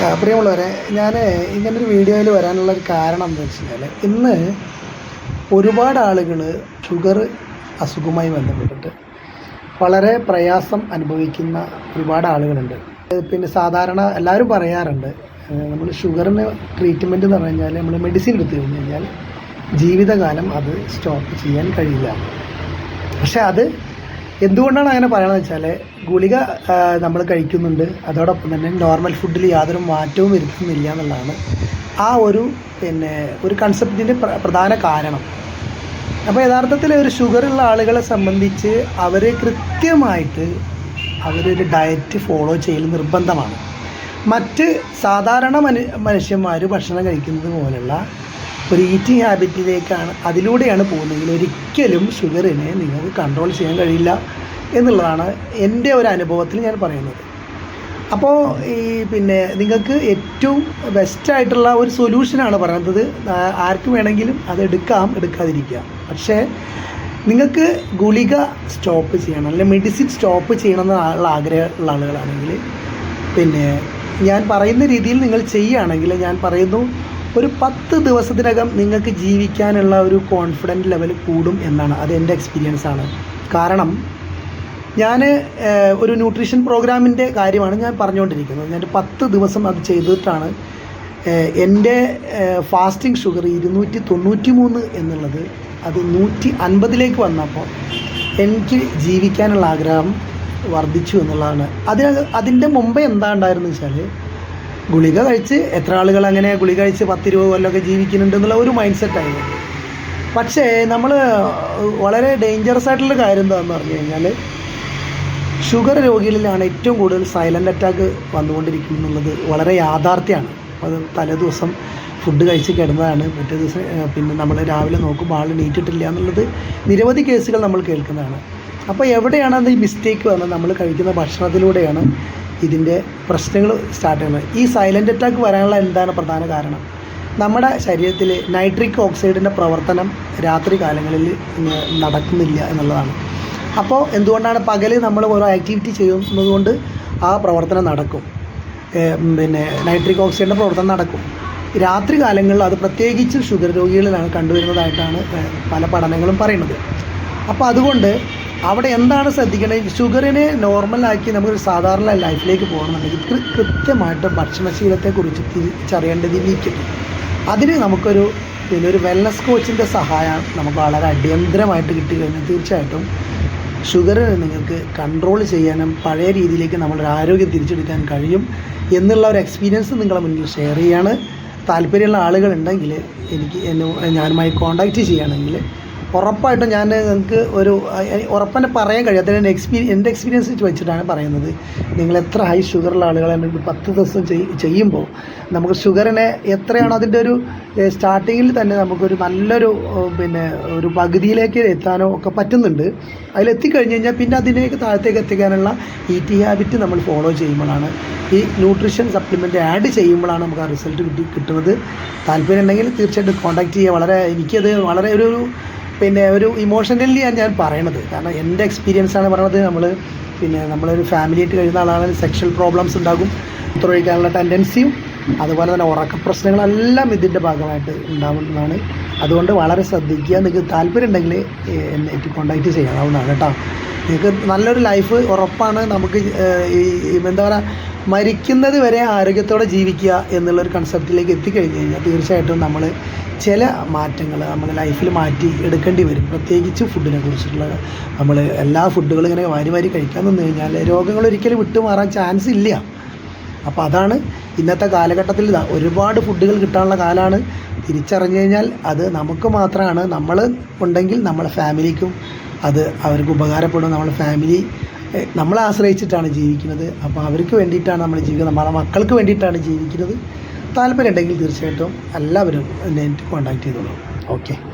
പ്രിയമുള്ളവരെ ഞാൻ ഇങ്ങനൊരു വീഡിയോയിൽ വരാനുള്ള ഒരു കാരണം എന്താ വെച്ച് കഴിഞ്ഞാൽ ഇന്ന് ഒരുപാട് ആളുകൾ ഷുഗർ അസുഖമായി ബന്ധപ്പെട്ടിട്ട് വളരെ പ്രയാസം അനുഭവിക്കുന്ന ഒരുപാട് ആളുകളുണ്ട്. പിന്നെ സാധാരണ എല്ലാവരും പറയാറുണ്ട് നമ്മൾ ഷുഗറിന് ട്രീറ്റ്മെന്റ് എന്ന് പറഞ്ഞു കഴിഞ്ഞാൽ നമ്മൾ മെഡിസിൻ എടുത്തു കഴിഞ്ഞു കഴിഞ്ഞാൽ ജീവിതകാലം അത് സ്റ്റോപ്പ് ചെയ്യാൻ കഴിയില്ല. പക്ഷേ അത് എന്തുകൊണ്ടാണ് അങ്ങനെ പറയണമെന്ന് വെച്ചാൽ ഗുളിക നമ്മൾ കഴിക്കുന്നുണ്ട്. അതോടൊപ്പം തന്നെ നോർമൽ ഫുഡിൽ യാതൊരു മാറ്റവും വരുത്തുന്നില്ല എന്നുള്ളതാണ് ആ ഒരു പിന്നെ ഒരു കൺസെപ്റ്റിന്റെ പ്രധാന കാരണം. അപ്പോൾ യഥാർത്ഥത്തിൽ ഒരു ഷുഗറുള്ള ആളുകളെ സംബന്ധിച്ച് അവർ കൃത്യമായിട്ട് അവരൊരു ഡയറ്റ് ഫോളോ ചെയ്യൽ നിർബന്ധമാണ്. മറ്റ് സാധാരണ മനു മനുഷ്യന്മാർ ഭക്ഷണം കഴിക്കുന്നത് പോലുള്ള ഒരു ഈറ്റിംഗ് ഹാബിറ്റിലേക്കാണ് അതിലൂടെയാണ് പോകുന്നതെങ്കിൽ ഒരിക്കലും ഷുഗറിനെ നിങ്ങൾക്ക് കൺട്രോൾ ചെയ്യാൻ കഴിയില്ല എന്നുള്ളതാണ് എന്റെ ഒരു അനുഭവത്തിൽ ഞാൻ പറയുന്നത്. അപ്പോൾ ഈ പിന്നെ നിങ്ങൾക്ക് ഏറ്റവും ബെസ്റ്റായിട്ടുള്ള ഒരു സൊല്യൂഷനാണ് പറയുന്നത്. ആർക്കും വേണമെങ്കിലും അത് എടുക്കാം എടുക്കാതിരിക്കാം പക്ഷേ നിങ്ങൾക്ക് ഗുളിക സ്റ്റോപ്പ് ചെയ്യണം അല്ലെങ്കിൽ മെഡിസിൻ സ്റ്റോപ്പ് ചെയ്യണം എന്നുള്ള ആഗ്രഹമുള്ള ആളുകളാണെങ്കിൽ പിന്നെ ഞാൻ പറയുന്ന രീതിയിൽ നിങ്ങൾ ചെയ്യുകയാണെങ്കിൽ ഞാൻ പറയുന്നു ഒരു പത്ത് ദിവസത്തിനകം നിങ്ങൾക്ക് ജീവിക്കാനുള്ള ഒരു കോൺഫിഡന്റ് ലെവൽ കൂടും എന്നാണ്. അത് എന്റെ എക്സ്പീരിയൻസ് ആണ്. കാരണം ഞാൻ ഒരു ന്യൂട്രീഷൻ പ്രോഗ്രാമിന്റെ കാര്യമാണ് ഞാൻ പറഞ്ഞുകൊണ്ടിരിക്കുന്നത്. ഞാൻ പത്ത് ദിവസം അത് ചെയ്തിട്ടാണ് എന്റെ ഫാസ്റ്റിംഗ് ഷുഗർ ഇരുന്നൂറ്റി തൊണ്ണൂറ്റി മൂന്ന് എന്നുള്ളത് അത് നൂറ്റി അൻപതിലേക്ക് വന്നപ്പോൾ എനിക്ക് ജീവിക്കാനുള്ള ആഗ്രഹം വർദ്ധിച്ചു എന്നുള്ളതാണ്. അതിന് അതിന്റെ മുമ്പേ എന്താ ഉണ്ടായിരുന്നു വെച്ചാൽ ഗുളിക കഴിച്ച് എത്ര ആളുകൾ അങ്ങനെ ഗുളിക കഴിച്ച് പത്ത് ഇരുപത് കൊല്ലമൊക്കെ ജീവിക്കുന്നുണ്ട് എന്നുള്ള ഒരു മൈൻഡ് സെറ്റായിരുന്നു പക്ഷേ നമ്മൾ വളരെ ഡേഞ്ചറസ് ആയിട്ടുള്ള കാര്യം എന്താണെന്ന് പറഞ്ഞു കഴിഞ്ഞാൽ ഷുഗർ രോഗികളിലാണ് ഏറ്റവും കൂടുതൽ സൈലന്റ് അറ്റാക്ക് വന്നുകൊണ്ടിരിക്കുന്നുള്ളത് വളരെ യാഥാർത്ഥ്യമാണ്. അത് തലേദിവസം ഫുഡ് കഴിച്ച് കിടന്നതാണ്. പിറ്റേ ദിവസം പിന്നെ നമ്മൾ രാവിലെ നോക്കുമ്പോൾ ആൾ നീറ്റിട്ടില്ല എന്നുള്ളത് നിരവധി കേസുകൾ നമ്മൾ കേൾക്കുന്നതാണ്. അപ്പോൾ എവിടെയാണ് അത് ഈ മിസ്റ്റേക്ക് വന്നത്? നമ്മൾ കഴിക്കുന്ന ഭക്ഷണത്തിലൂടെയാണ് ഇതിന്റെ പ്രശ്നങ്ങൾ സ്റ്റാർട്ട് ചെയ്യുന്നത്. ഈ സൈലന്റ് അറ്റാക്ക് വരാനുള്ള എന്താണ് പ്രധാന കാരണം? നമ്മുടെ ശരീരത്തിൽ നൈട്രിക് ഓക്സൈഡിന്റെ പ്രവർത്തനം രാത്രി കാലങ്ങളിൽ നടക്കുന്നില്ല എന്നുള്ളതാണ്. അപ്പോൾ എന്തുകൊണ്ടാണ് പകൽ നമ്മൾ ഓരോ ആക്ടിവിറ്റി ചെയ്യുന്നതുകൊണ്ട് ആ പ്രവർത്തനം നടക്കും? പിന്നെ നൈട്രിക് ഓക്സൈഡിന്റെ പ്രവർത്തനം നടക്കും. രാത്രി കാലങ്ങളിൽ അത് പ്രത്യേകിച്ച് ഷുഗർ രോഗികളിലാണ് കണ്ടുവരുന്നതായിട്ടാണ് പല പഠനങ്ങളും പറയുന്നത്. അപ്പോൾ അതുകൊണ്ട് അവിടെ എന്താണ് ശ്രദ്ധിക്കേണ്ടത്? ഷുഗറിനെ നോർമലാക്കി നമുക്കൊരു സാധാരണ ലൈഫിലേക്ക് പോകണമെന്നുണ്ടെങ്കിൽ കൃത്യമായിട്ട് ഭക്ഷണശീലത്തെക്കുറിച്ച് തിരിച്ചറിയേണ്ടതിരിക്കുന്നു അതിന് നമുക്കൊരു പിന്നെ ഒരു വെൽനസ് കോച്ചിന്റെ സഹായം നമുക്ക് വളരെ അടിയന്തരമായിട്ട് കിട്ടിക്കഴിഞ്ഞാൽ തീർച്ചയായിട്ടും ഷുഗർ നിങ്ങൾക്ക് കൺട്രോൾ ചെയ്യാനും പഴയ രീതിയിലേക്ക് നമ്മുടെ ആരോഗ്യം തിരിച്ചെടുക്കാൻ കഴിയും എന്നുള്ള ഒരു എക്സ്പീരിയൻസ് നിങ്ങളെ മുന്നിൽ ഷെയർ ചെയ്യാണ്. താല്പര്യമുള്ള ആളുകളുണ്ടെങ്കിൽ എനിക്ക് എന്നെ ഞാനുമായി കോൺടാക്റ്റ് ചെയ്യുകയാണെങ്കിൽ ഉറപ്പായിട്ടും ഞാൻ നിങ്ങൾക്ക് ഒരു ഉറപ്പന്നെ പറയാൻ കഴിയാത്ത എന്റെ എക്സ്പീരിയൻ എന്റെ എക്സ്പീരിയൻസ് വെച്ചിട്ടാണ് പറയുന്നത്. നിങ്ങൾ എത്ര ഹൈ ഷുഗറുള്ള ആളുകളെ ഒരു പത്ത് ദിവസം ചെയ്യുമ്പോൾ നമുക്ക് ഷുഗറിനെ എത്രയാണോ അതിന്റെ ഒരു സ്റ്റാർട്ടിങ്ങിൽ തന്നെ നമുക്കൊരു നല്ലൊരു പിന്നെ ഒരു പകുതിയിലേക്ക് എത്താനോ ഒക്കെ പറ്റുന്നുണ്ട്. അതിലെത്തിക്കഴിഞ്ഞ് കഴിഞ്ഞാൽ പിന്നെ അതിലേക്ക് താഴത്തേക്ക് എത്തിക്കാനുള്ള ഈറ്റി ഹാബിറ്റ് നമ്മൾ ഫോളോ ചെയ്യുമ്പോഴാണ് ഈ ന്യൂട്രീഷൻ സപ്ലിമെന്റ് ആഡ് ചെയ്യുമ്പോഴാണ് നമുക്ക് ആ റിസൾട്ട് കിട്ടി കിട്ടുന്നത്. താല്പര്യം ഉണ്ടെങ്കിൽ തീർച്ചയായിട്ടും കോൺടാക്റ്റ് ചെയ്യുക. വളരെ എനിക്കത് വളരെ ഒരു പിന്നെ ഒരു ഇമോഷണലി ഞാൻ പറയണത്. കാരണം എന്റെ എക്സ്പീരിയൻസ് ആണ് പറയണത് നമ്മൾ പിന്നെ നമ്മളൊരു ഫാമിലി ആയിട്ട് കഴിയുന്ന ആളാണെങ്കിൽ സെക്ഷൽ പ്രോബ്ലംസ് ഉണ്ടാകും ഒഴിക്കാനുള്ള ടെൻഡൻസിയും അതുപോലെ തന്നെ ഉറക്ക പ്രശ്നങ്ങളെല്ലാം ഇതിന്റെ ഭാഗമായിട്ട് ഉണ്ടാവുന്നതാണ്. അതുകൊണ്ട് വളരെ ശ്രദ്ധിക്കുക. നിങ്ങൾക്ക് താല്പര്യം ഉണ്ടെങ്കിൽ എന്നെ കോണ്ടാക്റ്റ് ചെയ്യാവുന്നതാണ് കേട്ടോ. നിങ്ങൾക്ക് നല്ലൊരു ലൈഫ് ഉറപ്പാണ്. നമുക്ക് ഈ എന്താ പറയുക മരിക്കുന്നത് വരെ ആരോഗ്യത്തോടെ ജീവിക്കുക എന്നുള്ളൊരു കൺസെപ്റ്റിലേക്ക് എത്തിക്കഴിഞ്ഞ് കഴിഞ്ഞാൽ തീർച്ചയായിട്ടും നമ്മൾ ചില മാറ്റങ്ങൾ നമ്മുടെ ലൈഫിൽ മാറ്റി എടുക്കേണ്ടി വരും. പ്രത്യേകിച്ച് ഫുഡിനെ കുറിച്ചിട്ടുള്ള നമ്മൾ എല്ലാ ഫുഡുകളും ഇങ്ങനെ വാരി വാരി കഴിക്കാൻ നിന്ന് കഴിഞ്ഞാൽ രോഗങ്ങൾ ഒരിക്കലും വിട്ടുമാറാൻ ചാൻസ് ഇല്ല. അപ്പോൾ അതാണ് ഇന്നത്തെ കാലഘട്ടത്തിൽ ഒരുപാട് ഫുഡുകൾ കിട്ടാനുള്ള കാലമാണ് തിരിച്ചറിഞ്ഞു കഴിഞ്ഞാൽ അത് നമുക്ക് മാത്രമാണ്. നമ്മൾ ഉണ്ടെങ്കിൽ നമ്മളെ ഫാമിലിക്കും അത് അവർക്ക് ഉപകാരപ്പെടും. നമ്മളെ ഫാമിലി നമ്മളെ ആശ്രയിച്ചിട്ടാണ് ജീവിക്കുന്നത്. അപ്പോൾ അവർക്ക് വേണ്ടിയിട്ടാണ് നമ്മൾ ജീവിക്കുന്നത്. നമ്മളെ മക്കൾക്ക് വേണ്ടിയിട്ടാണ് ജീവിക്കുന്നത്. താല്പര്യം ഉണ്ടെങ്കിൽ തീർച്ചയായിട്ടും എല്ലാവരും എന്നെ കോൺടാക്ട് ചെയ്തോളൂ. ഓക്കെ